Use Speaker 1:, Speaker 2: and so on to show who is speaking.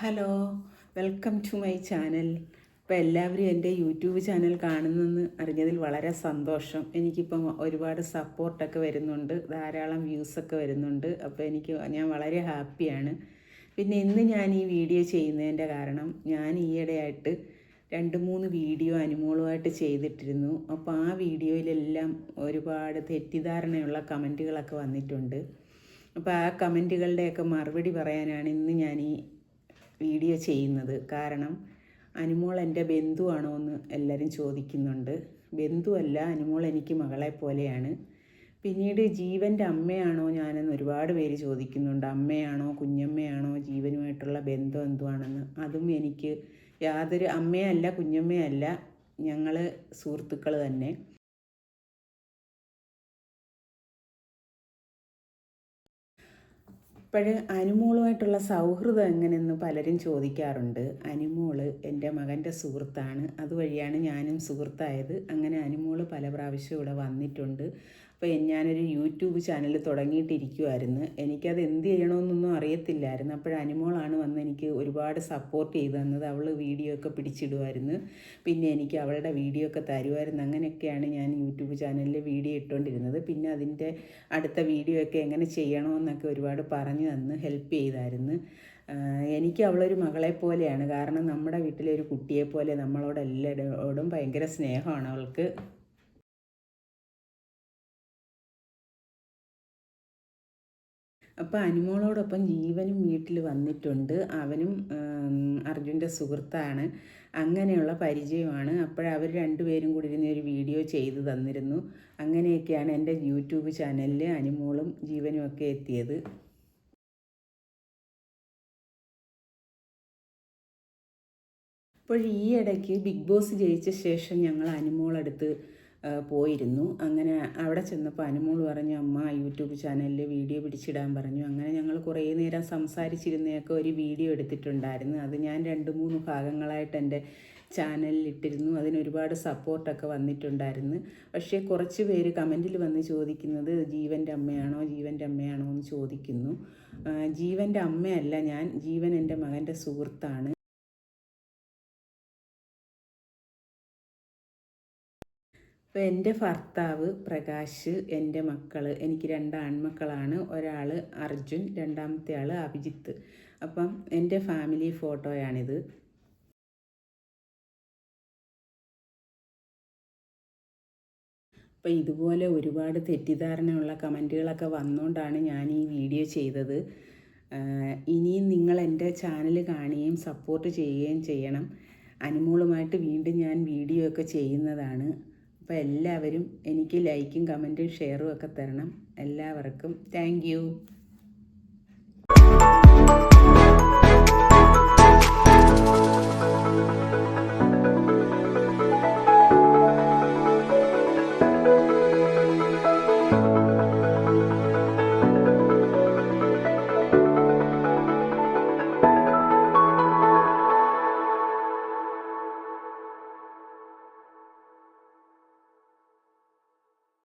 Speaker 1: Hello welcome to my channel. ഇപ്പോൾ എല്ലാവരും എന്റെ യൂട്യൂബ് ചാനൽ കാണുന്നെന്ന് അറിഞ്ഞതിൽ വളരെ സന്തോഷം. എനിക്കിപ്പം ഒരുപാട് സപ്പോർട്ടൊക്കെ വരുന്നുണ്ട് ധാരാളം വ്യൂസൊക്കെ വരുന്നുണ്ട്. അപ്പോൾ എനിക്ക് ഞാൻ വളരെ ഹാപ്പിയാണ്. പിന്നെ ഇന്ന് ഞാൻ ഈ വീഡിയോ ചെയ്യുന്നതിന്റെ കാരണം ഞാൻ ഈയിടെയായിട്ട് രണ്ട് മൂന്ന് വീഡിയോ അനുമോളുമായിട്ട് ചെയ്തിട്ടിരുന്നു. അപ്പോൾ ആ വീഡിയോയിലെല്ലാം ഒരുപാട് തെറ്റിദ്ധാരണയുള്ള കമന്റുകളൊക്കെ വന്നിട്ടുണ്ട്. അപ്പോൾ ആ കമന്റുകളുടെയൊക്കെ മറുപടി പറയാനാണ് ഇന്ന് ഞാൻ ഈ വീഡിയോ ചെയ്യുന്നത്. കാരണം അനുമോൾ എന്റെ ബന്ധുവാണോ എന്ന് എല്ലാവരും ചോദിക്കുന്നുണ്ട്. ബന്ധുവല്ല അനുമോൾ എനിക്ക് മകളെ പോലെയാണ്. പിന്നീട് ജീവന്റെ അമ്മയാണോ ഞാനെന്ന് ഒരുപാട് പേര് ചോദിക്കുന്നുണ്ട്. അമ്മയാണോ കുഞ്ഞമ്മയാണോ ജീവനുമായിട്ടുള്ള ബന്ധം എന്തുവാണെന്ന്. അതും എനിക്ക് യാതൊരു അമ്മയല്ല കുഞ്ഞമ്മയല്ല ഞങ്ങൾ സുഹൃത്തുക്കൾ തന്നെ. ഇപ്പോഴ് അനുമോളുമായിട്ടുള്ള സൗഹൃദം എങ്ങനെയെന്ന് പലരും ചോദിക്കാറുണ്ട്. അനുമോൾ എന്റെ മകന്റെ സുഹൃത്താണ്. അതുവഴിയാണ് ഞാനും സുഹൃത്തായത്. അങ്ങനെ അനുമോൾ പല പ്രാവശ്യം ഇവിടെ വന്നിട്ടുണ്ട്. അപ്പോൾ ഞാനൊരു യൂട്യൂബ് ചാനൽ തുടങ്ങിയിട്ടിരിക്കുമായിരുന്നു എനിക്കത് എന്ത് ചെയ്യണമെന്നൊന്നും അറിയത്തില്ലായിരുന്നു. അപ്പോൾ അനുമോളാണ് വന്ന് എനിക്ക് ഒരുപാട് സപ്പോർട്ട് ചെയ്തു തന്നത്. അവൾ വീഡിയോ ഒക്കെ പിടിച്ചിടുമായിരുന്നു പിന്നെ എനിക്ക് അവളുടെ വീഡിയോ ഒക്കെ തരുമായിരുന്നു അങ്ങനെയൊക്കെയാണ് ഞാൻ യൂട്യൂബ് ചാനലിൽ വീഡിയോ ഇട്ടുകൊണ്ടിരുന്നത്. പിന്നെ അതിന്റെ അടുത്ത വീഡിയോ ഒക്കെ എങ്ങനെ ചെയ്യണമെന്നൊക്കെ ഒരുപാട് പറഞ്ഞു തന്ന് ഹെൽപ്പ് ചെയ്തായിരുന്നു. എനിക്ക് അവളൊരു മകളെ പോലെയാണ്. കാരണം നമ്മുടെ വീട്ടിലെ ഒരു കുട്ടിയെ പോലെ നമ്മളോട് എല്ലാവരോടും ഭയങ്കര സ്നേഹമാണ് അവൾക്ക്. അപ്പോൾ അനുമോളോടൊപ്പം ജീവനും വീട്ടിൽ വന്നിട്ടുണ്ട്. അവനും അർജുന്റെ സുഹൃത്താണ്. അങ്ങനെയുള്ള പരിചയമാണ്. അപ്പോഴവർ രണ്ടുപേരും കൂടി ഇരുന്ന് ഒരു വീഡിയോ ചെയ്തു തന്നിരുന്നു. അങ്ങനെയൊക്കെയാണ് എന്റെ യൂട്യൂബ് ചാനലിൽ അനുമോളും ജീവനും ഒക്കെ എത്തിയത്. അപ്പോൾ ഈ ഇടയ്ക്ക് ബിഗ് ബോസ് ജയിച്ച ശേഷം ഞങ്ങൾ അനുമോളടുത്ത് പോയിരുന്നു. അങ്ങനെ അവിടെ ചെന്നപ്പോൾ അനുമോൾ പറഞ്ഞു അമ്മ യൂട്യൂബ് ചാനലിൽ വീഡിയോ പിടിച്ചിടാൻ പറഞ്ഞു. അങ്ങനെ ഞങ്ങൾ കുറേ നേരം സംസാരിച്ചിരുന്നയൊക്കെ ഒരു വീഡിയോ എടുത്തിട്ടുണ്ടായിരുന്നു. അത് ഞാൻ രണ്ട് മൂന്ന് ഭാഗങ്ങളായിട്ട് എന്റെ ചാനലിൽ ഇട്ടിരുന്നു അതിനൊരുപാട് സപ്പോർട്ടൊക്കെ വന്നിട്ടുണ്ടായിരുന്നു. പക്ഷേ കുറച്ച് പേര് കമന്റിൽ വന്ന് ചോദിക്കുന്നത് ജീവന്റെ അമ്മയാണോ? ജീവന്റെ അമ്മയാണോ? എന്ന് ചോദിക്കുന്നു. ജീവന്റെ അമ്മയല്ല ഞാൻ ജീവൻ എന്റെ മകന്റെ സുഹൃത്താണ്. ഇപ്പോൾ എന്റെ ഭർത്താവ് പ്രകാശ് എന്റെ മക്കൾ എനിക്ക് രണ്ട് ആൺമക്കളാണ്. ഒരാൾ അർജുൻ രണ്ടാമത്തെ ആൾ അഭിജിത്ത്. അപ്പം എന്റെ ഫാമിലി ഫോട്ടോയാണിത്. അപ്പം ഇതുപോലെ ഒരുപാട് തെറ്റിദ്ധാരണയുള്ള കമന്റുകളൊക്കെ വന്നുകൊണ്ടാണ് ഞാൻ ഈ വീഡിയോ ചെയ്തത്. ഇനിയും നിങ്ങൾ എന്റെ ചാനൽ കാണുകയും സപ്പോർട്ട് ചെയ്യുകയും ചെയ്യണം. അനുമോളുമായിട്ട് വീണ്ടും ഞാൻ വീഡിയോ ഒക്കെ ചെയ്യുന്നതാണ്. അപ്പോൾ എല്ലാവരും എനിക്ക് ലൈക്കും കമന്റും ഷെയറും ഒക്കെ തരണം. എല്ലാവർക്കും താങ്ക്